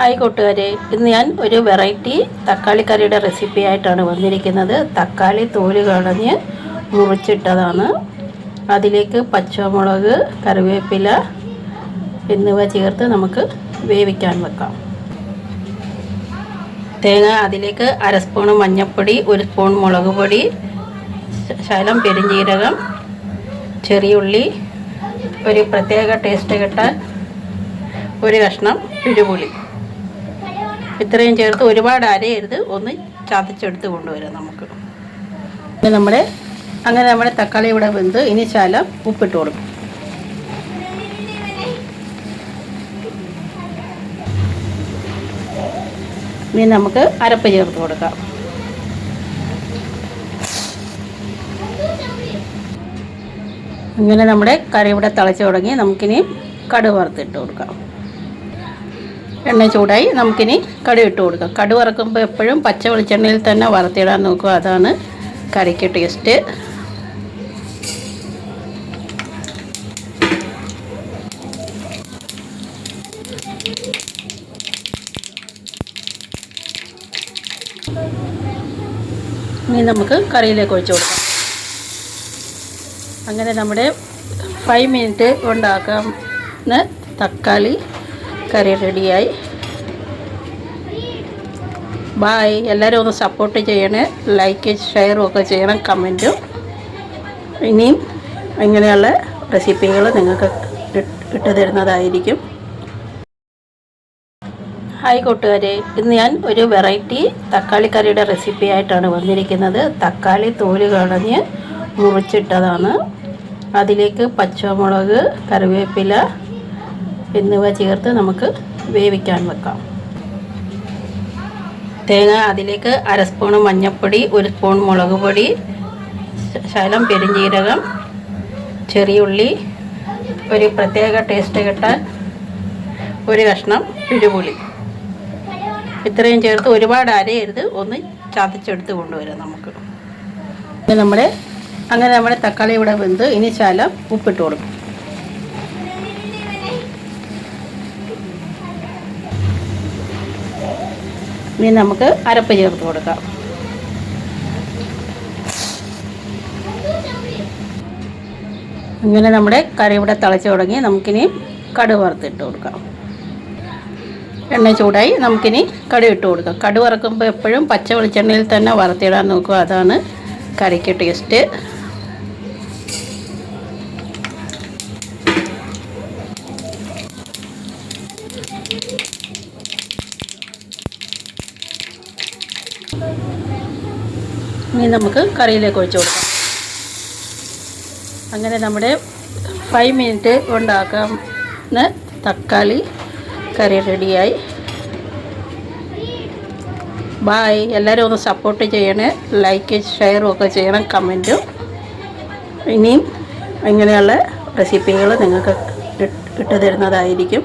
Hi കൂട്ടുകാരെ ഇന്ന് ഞാൻ ഒരു വെറൈറ്റി തക്കാളി കറിയുടെ റെസിപ്പി ആയിട്ടാണ് വന്നിരിക്കുന്നത്. തക്കാളി തോൽ കളഞ്ഞ് മുറിച്ചിട്ടതാണ്. അതിലേക്ക് പച്ചമുളക് കറിവേപ്പില എന്നിവ ചേർത്ത് നമുക്ക് വേവിക്കാൻ വെക്കാം. തേങ്ങ അതിലേക്ക് അര സ്പൂൺ മഞ്ഞൾപ്പൊടി ഒരു സ്പൂൺ മുളക് പൊടി ശലം പെരിഞ്ജീരകം ചെറിയുള്ളി ഒരു പ്രത്യേക ടേസ്റ്റ് കിട്ടാൻ ഒരു കഷ്ണം പിഴുപുളി ഇത്രയും ചേർത്ത് ഒരുപാട് അരയരുത്. ഒന്ന് ചതച്ചെടുത്ത് കൊണ്ടുവരാം നമുക്ക്. പിന്നെ നമ്മുടെ അങ്ങനെ നമ്മുടെ തക്കാളി ഇവിടെ വെന്ത് ഇനി ശാലം ഉപ്പിട്ട് കൊടുക്കും. ഇനി നമുക്ക് അരപ്പ് ചേർത്ത് കൊടുക്കാം. അങ്ങനെ നമ്മുടെ കറി ഇവിടെ തിളച്ച് തുടങ്ങി നമുക്കിനി കടുക് വറുത്തിട്ട് കൊടുക്കാം. എണ്ണ ചൂടായി നമുക്കിനി കടുക് ഇട്ട് കൊടുക്കാം. കടുക് വറക്കുമ്പോൾ എപ്പോഴും പച്ച വെളിച്ചെണ്ണയിൽ തന്നെ വറുത്തിടാൻ നോക്കുക. അതാണ് കറിക്ക് ടേസ്റ്റ്. ഇനി നമുക്ക് കറിയിലേക്ക് ഒഴിച്ചു കൊടുക്കാം. അങ്ങനെ നമ്മുടെ ഫൈവ് മിനിറ്റ് ഉണ്ടാക്കാം തക്കാളി കറി റെഡിയായി. ബായ് എല്ലാവരും ഒന്ന് സപ്പോർട്ട് ചെയ്യണേ. ലൈക്ക് ഷെയറും ഒക്കെ ചെയ്യണം കമന്റും ഇനിയും ഇങ്ങനെയുള്ള റെസിപ്പികൾ നിങ്ങൾക്ക് ഇട്ട് തരുന്നതായിരിക്കും. ഹായ് കൂട്ടുകാരെ. ഇന്ന് ഞാൻ ഒരു വെറൈറ്റി തക്കാളി കറിയുടെ റെസിപ്പി ആയിട്ടാണ് വന്നിരിക്കുന്നത്. തക്കാളി തോൽ കളഞ്ഞ് മുറിച്ചിട്ടതാണ്. അതിലേക്ക് പച്ചമുളക് കറിവേപ്പില എന്നിവ ചേർത്ത് നമുക്ക് വേവിക്കാൻ വെക്കാം. തേങ്ങ അതിലേക്ക് അര സ്പൂൺ മഞ്ഞൾപ്പൊടി ഒരു സ്പൂൺ മുളക് പൊടി ശലം പെരിഞ്ജീരകം ചെറിയുള്ളി ഒരു പ്രത്യേക ടേസ്റ്റ് കിട്ടാൻ ഒരു കഷ്ണം പിഴുപുളി. ഇത്രയും ചേർത്ത് ഒരുപാട് അരയരുത്. ഒന്ന് ചതച്ചെടുത്ത് കൊണ്ടുവരാം നമുക്ക്. നമ്മുടെ അങ്ങനെ നമ്മുടെ തക്കാളി ഇവിടെ വെന്ത് ഇനി ശാലം ഉപ്പിട്ട് കൊടുക്കും. ഇനി നമുക്ക് അരപ്പ് ചേർത്ത് കൊടുക്കാം. ഇങ്ങനെ നമ്മുടെ കറി ഇവിടെ തിളച്ച് തുടങ്ങി. നമുക്കിനി കടു വറുത്തിട്ട് കൊടുക്കാം. എണ്ണ ചൂടായി നമുക്കിനി കടു ഇട്ട് കൊടുക്കാം. കടു വറക്കുമ്പോൾ എപ്പോഴും പച്ച വെളിച്ചെണ്ണയിൽ തന്നെ വറുത്തിടാൻ നോക്കുക. അതാണ് കറിക്ക് ടേസ്റ്റ് ഇനി നമുക്ക് കറിയിലേക്ക് ഒഴിച്ചു കൊടുക്കാം. അങ്ങനെ നമ്മുടെ ഫൈവ് മിനിറ്റ് ഉണ്ടാക്കുന്ന തക്കാളി കറി റെഡിയായി ബായ് എല്ലാവരും ഒന്ന് സപ്പോർട്ട് ചെയ്യണേ. ലൈക്ക് ഷെയറും ഒക്കെ ചെയ്യണം കമന്റും ഇനിയും ഇങ്ങനെയുള്ള റെസിപ്പികൾ നിങ്ങൾക്ക് ഇട്ട് തരുന്നതായിരിക്കും.